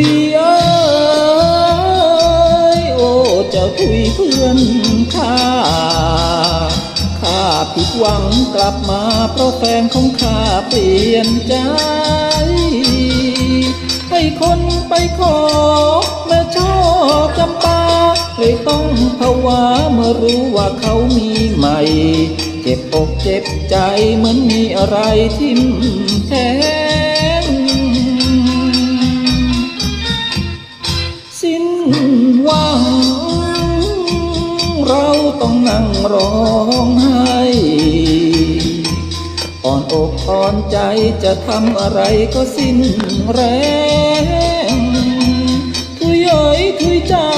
ยเอ้ยโอ้จะคุยเพื่อนข้าข้าผิดหวังกลับมาเพราะแฟนของข้าเปลี่ยนใจให้คนไปขอแม่ชอบจำปาเลยต้องภาวะเมื่อรู้ว่าเขามีใหม่ เจ็บอกเจ็บใจเหมือนมีอะไรทิ่มแทง เราต้องนั่งร้องไห้อ่อนอกอ่อนใจจะทำอะไรก็สิ้นแรงทุยเอ๋ยทุยจ๋า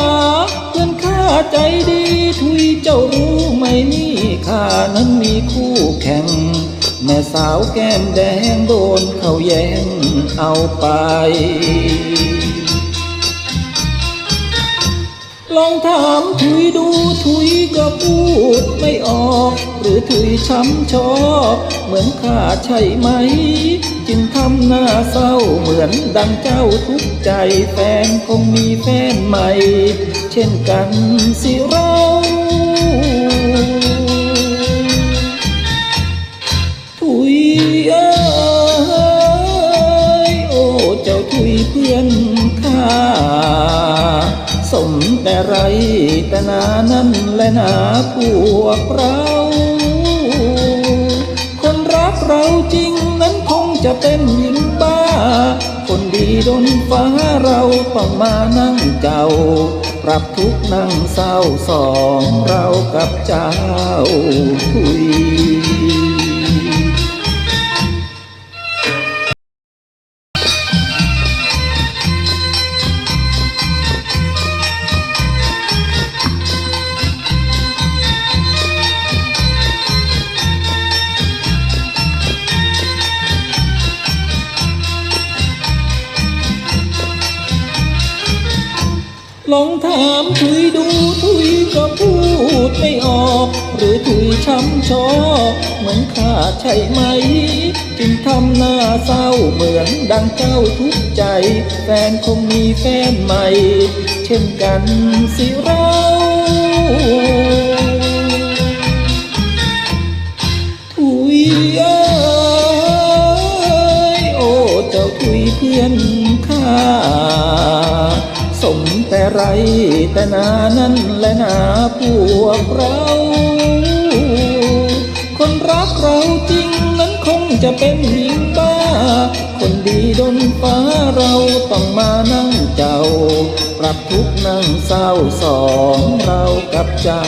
เพื่อนข้าใจดีทุยเจ้ารู้ไหมนี่ข้านั้นมีคู่แข่ง แม่สาวแก้มแดงโดนเขาแย่งเอาไป ลองถามถุยดูถุยก็พูดไม่ออก หรือถุยช้ำชอบเหมือนข้าใช่ไหม จึงทำหน้าเศร้าเหมือนดังเจ้าทุกใจแฟนคงมีแฟนใหม่ เช่นกันสิเราถุยเอ้ยโอ้เจ้าถุยเพื่อนข้า มแต่ไรแต่นานั้นและนาพวกเรา คนรักเราจริงนั้นคงจะเป็นหญิงบ้า คนดีโดนฟ้าเราต้องมานั่งเจ้า ปรับทุกนั่งเศร้าสองเรากับเจ้าถุย ลองถามถุยดูถุยก็พูดไม่ออก หรือถุยช้ำชอกเหมือนข้าใช่ไหม จึงทำหน้าเศร้าเหมือนดังเจ้าทุกใจ แฟนคงมีแฟนใหม่ เช่นกันสิเราถุยเอ้ยโอ้เจ้าถุยเพื่อนข้า ไรแต่นานั้นและนาพวกเรา คนรักเราจริงนั้นคงจะเป็นหญิงบ้า คนดีดนฟ้าเราต้องมานั่งเจ้า ปรับทุกนั่งเศร้าสองเรากับเจ้า